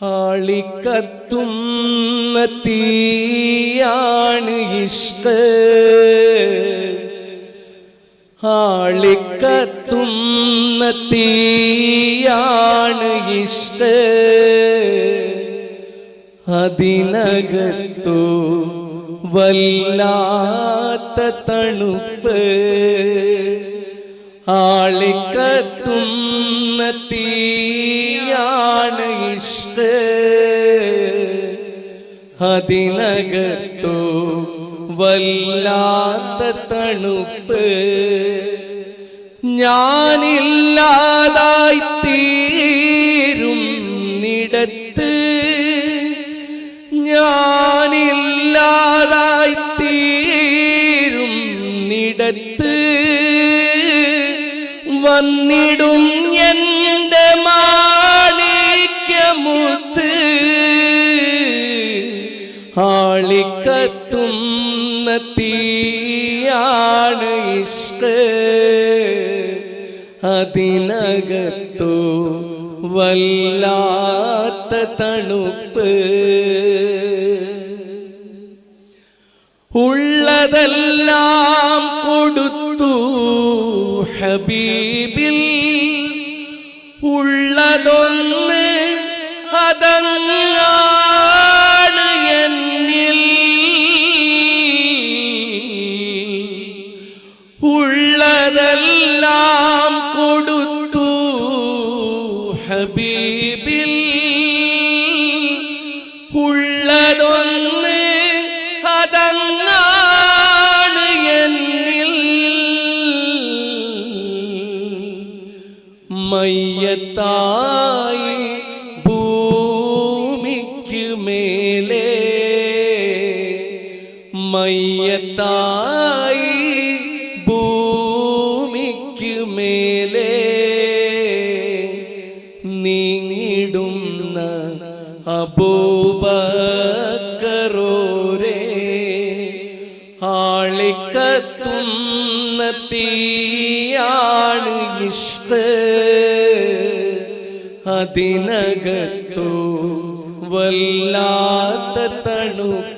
ആളിക്കത്തുന്ന തീയാണ് ഇഷ്ട ആളിക്കത്തുന്ന തീയാണ് ഇഷ്ട അതിനകത്തു വല്ലാത്ത തണുപ്പ്. ആളിക്കത്തുന്ന തീയാണ് അതിനകത്തു വല്ലാത്ത തണുപ്പ്. ഞാനില്ലാതായി ആളിക്കത്തുന്ന തീയാണ് ഇഷ്ട. അതിനകത്തു വല്ലാത്ത തണുപ്പ്. ഉള്ളതെല്ലാം കൊടുത്തു ഹബീബിൽ ഹബീബിൽ ഉള്ളതൊന്ന് അതങ്ങാണ് എന്നിൽ. മയ്യത്തായി ഭൂമിക്ക് മേലെ. മയ്യത്തായി ഇഷ്ട അതിനകത്തു വല്ലാത്ത തണുപ്പ്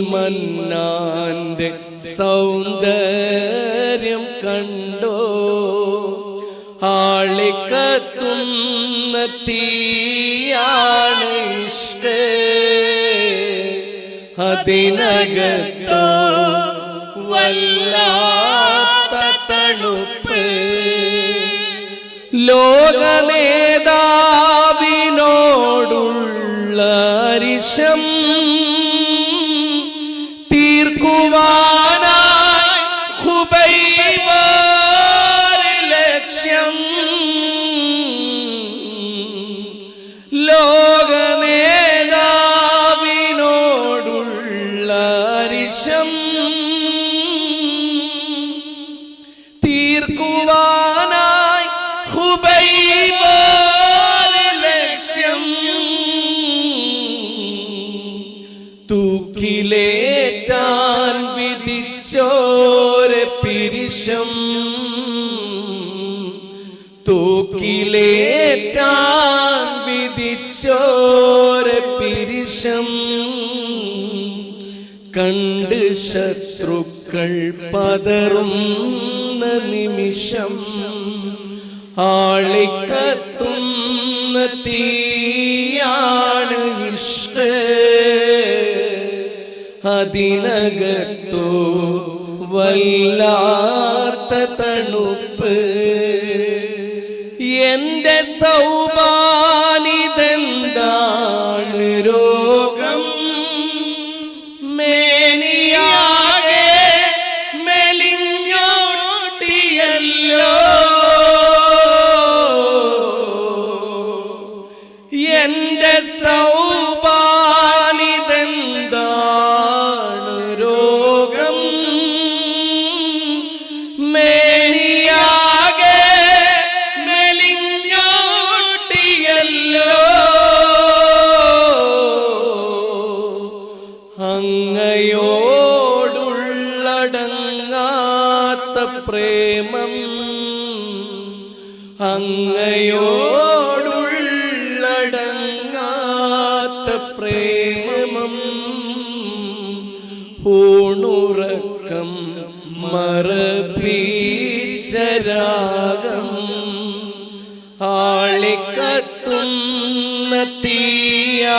മന്നാന്റെ സൗന്ദര്യം കണ്ടോ? ആളിക്കത്തുന്ന തീയാണ് ഇഷ്ട. അതിനകത്തോ വല്ലാത്ത തണുപ്പ്. ലോകനേതാവിനോടുള്ള അരിശം വിധിച്ചോരെ പിരിശം. തൂക്കിലേറ്റാൻ വിധിച്ചോരെ പിരിശം. കണ്ട് ശത്രുക്കൾ പതറുന്ന നിമിഷം ആളിക്കത്തുന്ന തീയാണ് ഇഷ്ട. അതിനകത്തോ വല്ലാത്ത തണുപ്പ് ഊണുറക്കം മറപ്പീച്ചരാഗം ആളിക്കത്തുന്ന തീയാണ്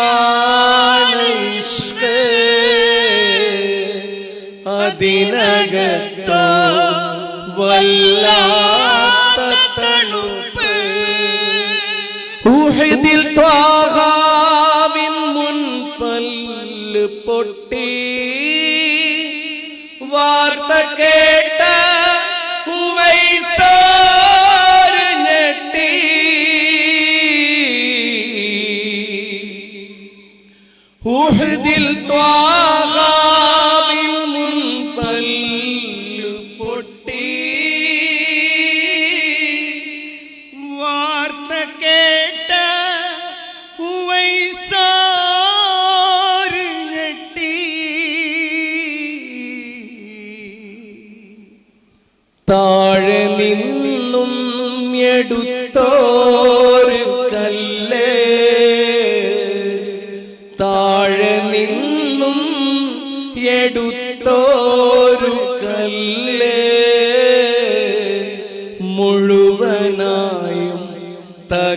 അതിനകത്ത വല്ലാത്ത തണുപ്പ്. ത്വാഹാവിൻ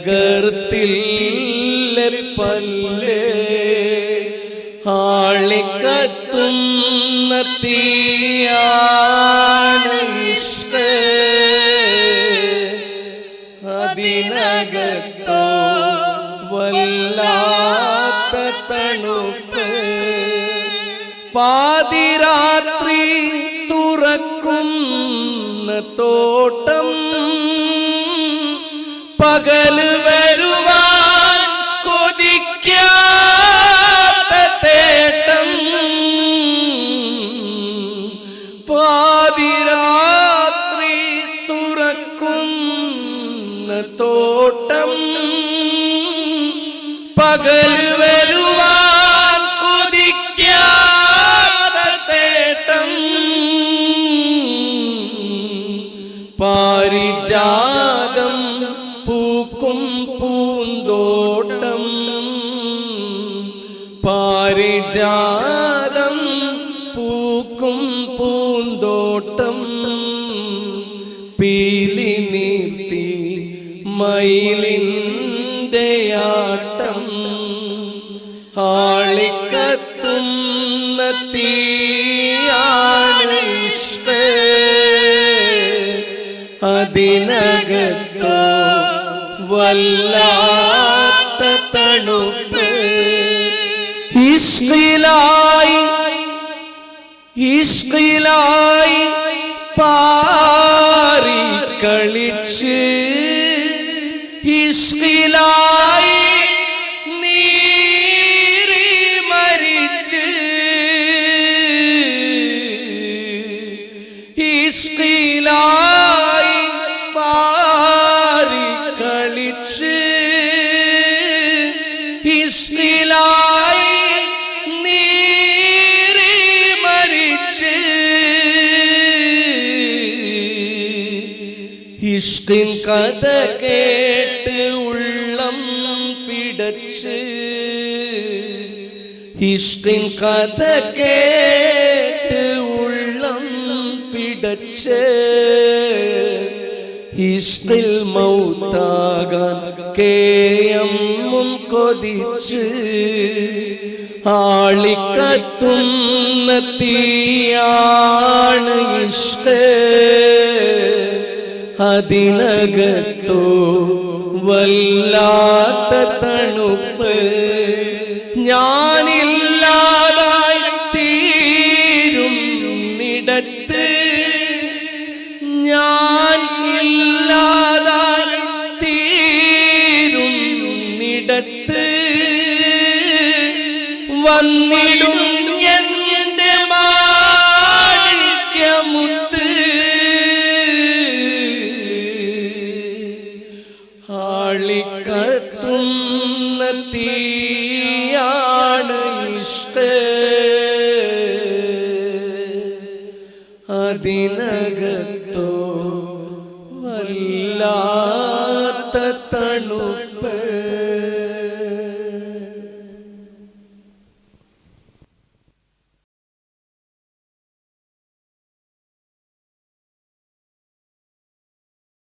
തകർത്തില്ല പല്ല്. ആളിക്കത്തുന്ന തീയാണ് അതിനകത്തോ വല്ലാത്ത പാരിജാതം പൂക്കും പൂന്തോട്ടം. പാരിജാതം പൂക്കും പൂന്തോട്ടം. പീലി നീർത്തി മയിലിന്റെ ആട്ടം ആളിക്കത്തുന്ന തീയാണ് അതിനകത്തോ വല്ലാത്ത തണുപ്പ്. ഇഷ്കിലായി ഇഷ്കിലായി പാറി കളിച്ച്. ഇഷ്കിലായി ഇഷ്കിൻ കഥ കേട്ട് ഉള്ളം പിടച്ച്. ഇഷ്കിൻ കഥ കേട്ട് ഉള്ളം പിടച്ച്. ഇഷ്കിൽ മൗത്താകാൻ കേയമ്മും കൊതിച്ച്. ആളിക്കത്തുന്ന തീയാണ് ഇഷ്ക് അതിനകത്തോ വല്ലാത്ത തണുപ്പ് ഞാനില്ലാതായി തീരും നിടത്ത്. ഞാൻ ഇല്ലാതായി തീരും നിടത്ത്. വന്നിടും അതിനകത്തോ വല്ലാത്ത